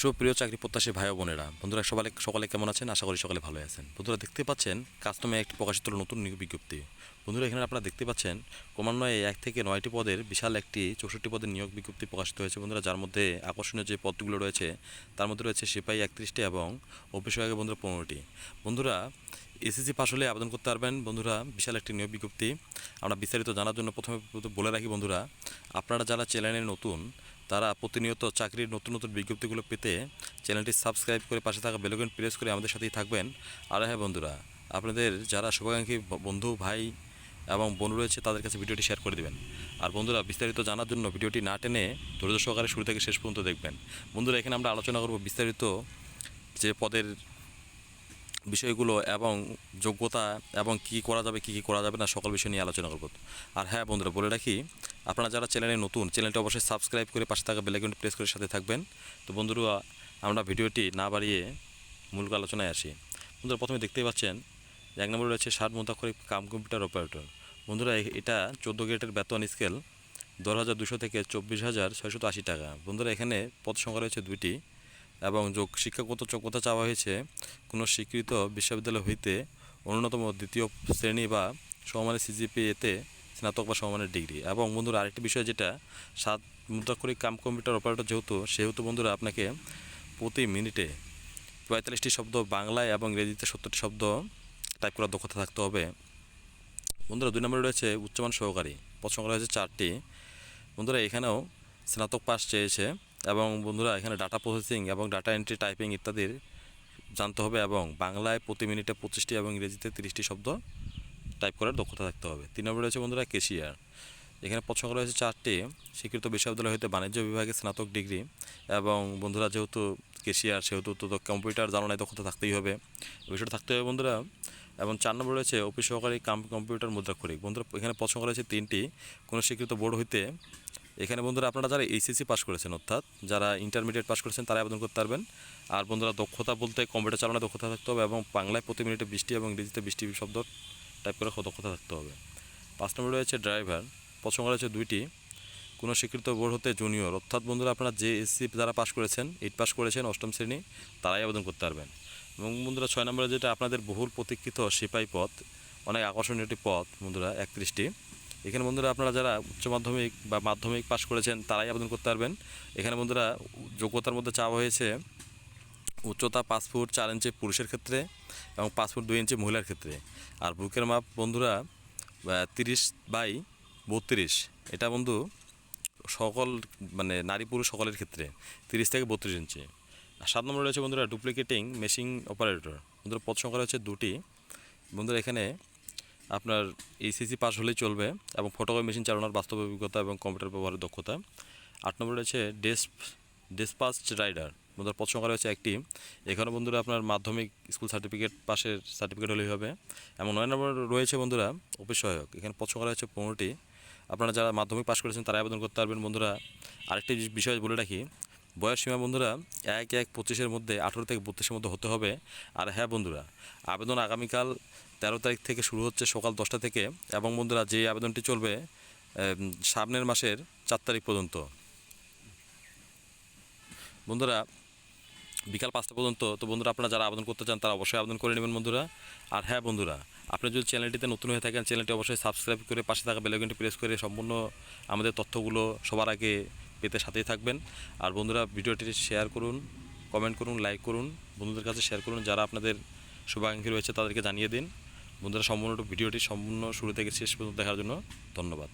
সুপ্রিয় চাকরি প্রত্যাশী ভাই বোনেরা, বন্ধুরা সকালে সকালে কেমন আছেন? আশা করি সকালে ভালো আছেন। বন্ধুরা, দেখতে পাচ্ছেন কাস্টমে একটি প্রকাশিত হলো নতুন বিজ্ঞপ্তি। বন্ধুরা, এখানে আপনারা দেখতে পাচ্ছেন ক্রমান্বয়ে এক থেকে নয়টি পদের বিশাল একটি চৌষট্টি পদের নিয়োগ বিজ্ঞপ্তি প্রকাশিত হয়েছে। বন্ধুরা, যার মধ্যে আকর্ষণীয় যে পদগুলো রয়েছে, তার মধ্যে রয়েছে সিপাহী একত্রিশটি এবং সহায়ক বন্ধুরা পনেরোটি। বন্ধুরা, এসএসসি পাশ হলে আবেদন করতে পারবেন। বন্ধুরা, বিশাল একটি নিয়োগ বিজ্ঞপ্তি। আমরা বিস্তারিত জানার জন্য প্রথমে বলে রাখি বন্ধুরা, আপনারা যারা চ্যানেলে নতুন, তারা প্রতিনিয়ত চাকরির নতুন নতুন বিজ্ঞপ্তিগুলো পেতে চ্যানেলটি সাবস্ক্রাইব করে পাশে থাকা বেলকন প্রেস করে আমাদের সাথেই থাকবেন। আর হ্যাঁ বন্ধুরা, আপনাদের যারা শুভাকাঙ্ক্ষী বন্ধু, ভাই এবং বোন রয়েছে, তাদের কাছে ভিডিওটি শেয়ার করে দেবেন। আর বন্ধুরা, বিস্তারিত জানার জন্য ভিডিওটি না টেনে ধৈর্য সহকারে শুরু থেকে শেষ পর্যন্ত দেখবেন। বন্ধুরা, এখানে আমরা আলোচনা করব বিস্তারিত যে পদের বিষয়গুলো এবং যোগ্যতা এবং কি করা যাবে, কি কি করা যাবে না, সকল বিষয় নিয়ে আলোচনা করব। আর হ্যাঁ বন্ধুরা, বলে রাখি, আপনারা যারা চ্যানেলে নতুন, চ্যানেলটি অবশ্যই সাবস্ক্রাইব করে পাশে থাকা বেলাইকনটি প্রেস করে সাথে থাকবেন। তো বন্ধুরা, আমরা ভিডিওটি না বাড়িয়ে মূল আলোচনায় আসি। বন্ধুরা, প্রথমে দেখতেই পাচ্ছেন, এক নম্বরে রয়েছে ষাট মুদ্রাক্ষরিক কাম কম্পিউটার অপারেটর বন্ধুরা এটা চোদ্দ গ্রেডের বেতন স্কেল দশ হাজার দুশো থেকে চব্বিশ হাজার ছয়শত আশি টাকা। বন্ধুরা, এখানে পদ সংখ্যা রয়েছে দুইটি। এবং যোগ শিক্ষাগত যোগ্যতা চাওয়া হয়েছে, কোনো স্বীকৃত বিশ্ববিদ্যালয় হইতে অন্যতম দ্বিতীয় শ্রেণি বা সমমানের সিজিপিএতে স্নাতক বা সমমানের ডিগ্রি। এবং বন্ধুরা, আরেকটি বিষয় যেটা, সাত মুদ্রাক্ষরিক কাম কম্পিউটার অপারেটর যেহেতু, সেহেতু বন্ধুরা আপনাকে প্রতি মিনিটে পঁয়তাল্লিশটি শব্দ বাংলায় এবং ইংরেজিতে সত্তরটি শব্দ টাইপ করার দক্ষতা থাকতে হবে। বন্ধুরা, দুই নম্বরে রয়েছে উচ্চমান সহকারী। পদ সংখ্যা রয়েছে চারটি। বন্ধুরা, এখানেও স্নাতক পাস চেয়েছে। এবং বন্ধুরা, এখানে ডাটা প্রসেসিং এবং ডাটা এন্ট্রি টাইপিং ইত্যাদির জানতে হবে এবং বাংলায় প্রতি মিনিটে পঁচিশটি এবং ইংরেজিতে তিরিশটি শব্দ টাইপ করার দক্ষতা থাকতে হবে। তিন নম্বরে রয়েছে বন্ধুরা কেশিয়ার এখানে পদ সংখ্যা রয়েছে চারটি। স্বীকৃত বিশ্ববিদ্যালয় হইতে বাণিজ্য বিভাগে স্নাতক ডিগ্রি এবং বন্ধুরা, যেহেতু কেশিয়ার সেহেতু তো কম্পিউটার জানানোর দক্ষতা থাকতেই হবে। বিষয়টা থাকতে হবে বন্ধুরা। এবং চার নম্বর রয়েছে অফিস সহকারী কাম কম্পিউটার মুদ্রাক্ষরিক। বন্ধুরা, এখানে পদ সংখ্যা রয়েছে তিনটি। কোনো স্বীকৃত বোর্ড হইতে এখানে বন্ধুরা আপনারা যারা এইচএসসি পাস করেছেন, অর্থাৎ যারা ইন্টারমিডিয়েট পাস করেছেন, তারা আবেদন করতে পারবেন। আর বন্ধুরা দক্ষতা বলতে কম্পিউটার চালানোর দক্ষতা থাকতে হবে এবং বাংলায় প্রতি মিনিটে বৃষ্টি এবং ইংরেজিতে বৃষ্টি শব্দ টাইপ করে দক্ষতা থাকতে হবে। পাঁচ নম্বরে রয়েছে ড্রাইভার পছন্দ রয়েছে দুইটি। কোনো স্বীকৃত বোর্ড হতে জুনিয়র অর্থাৎ বন্ধুরা আপনারা যে এসসি যারা পাস করেছেন এইট পাস করেছেন, অষ্টম শ্রেণি, তারাই আবেদন করতে পারবেন। এবং বন্ধুরা ছয় নম্বরে যেটা আপনাদের বহুল প্রতীক্ষিত সিপাহী পথ, অনেক আকর্ষণীয় একটি পথ বন্ধুরা, একত্রিশটি। এখানে বন্ধুরা আপনারা যারা উচ্চ মাধ্যমিক বা মাধ্যমিক পাশ করেছেন, তারাই আবেদন করতে পারবেন। এখানে বন্ধুরা যোগ্যতার মধ্যে চাওয়া হয়েছে উচ্চতা পাঁচ ফুট চার ইঞ্চি পুরুষের ক্ষেত্রে এবং পাঁচ ফুট দুই ইঞ্চি মহিলার ক্ষেত্রে। আর বুকের মাপ বন্ধুরা তিরিশ বাই বত্রিশ। এটা বন্ধু সকল মানে নারী পুরুষ সকলের ক্ষেত্রে তিরিশ থেকে বত্রিশ ইঞ্চি। আর সাত নম্বরে রয়েছে বন্ধুরা ডুপ্লিকেটিং মেশিন অপারেটর। বন্ধুরা পদ সংখ্যা রয়েছে দুটি। বন্ধুরা এখানে আপনার এইচএসসি পাস হলেই চলবে এবং ফটোকপি মেশিন চালানোর বাস্তব অভিজ্ঞতা এবং কম্পিউটার ব্যবহারের দক্ষতা। আট নম্বরে রয়েছে ডেস্প ডেসপাস রাইডার বন্ধুরা পদ রয়েছে একটি। এখানে বন্ধুরা আপনার মাধ্যমিক স্কুল সার্টিফিকেট পাশের সার্টিফিকেট হলেই হবে। এবং নয় নম্বর রয়েছে বন্ধুরা, অফিস সহায়ক। এখানে পদ সংখ্যা রয়েছে পনেরোটি। আপনারা যারা মাধ্যমিক পাশ করেছেন তারা আবেদন করতে পারবেন। বন্ধুরা, আরেকটি বিষয় বলে রাখি বয়স সীমা বন্ধুরা, এক এক পঁচিশের মধ্যে আঠেরো থেকে বত্রিশের মধ্যে হতে হবে। আর হ্যাঁ বন্ধুরা, আবেদন আগামীকাল তেরো তারিখ থেকে শুরু হচ্ছে সকাল দশটা থেকে এবং বন্ধুরা যে আবেদনটি চলবে সামনের মাসের চার তারিখ পর্যন্ত। বন্ধুরা, বিকাল পাঁচটা পর্যন্ত, তো বন্ধুরা আপনারা যারা আবেদন করতে চান তারা অবশ্যই আবেদন করে নেবেন বন্ধুরা। আর হ্যাঁ বন্ধুরা, আপনি যদি চ্যানেলটিতে নতুন হয়ে থাকেন, চ্যানেলটি অবশ্যই সাবস্ক্রাইব করে পাশে থাকা বেলাইকনটি প্রেস করে সম্পূর্ণ আমাদের তথ্যগুলো সবার আগে পেতে সাথেই থাকবেন। আর বন্ধুরা, ভিডিওটি শেয়ার করুন কমেন্ট করুন লাইক করুন। বন্ধুদের কাছে শেয়ার করুন, যারা আপনাদের শুভাকাঙ্ক্ষী রয়েছে তাদেরকে জানিয়ে দিন। বন্ধুরা, সম্পূর্ণ ভিডিওটি সম্পূর্ণ শুরু থেকে শেষ পর্যন্ত দেখার জন্য ধন্যবাদ।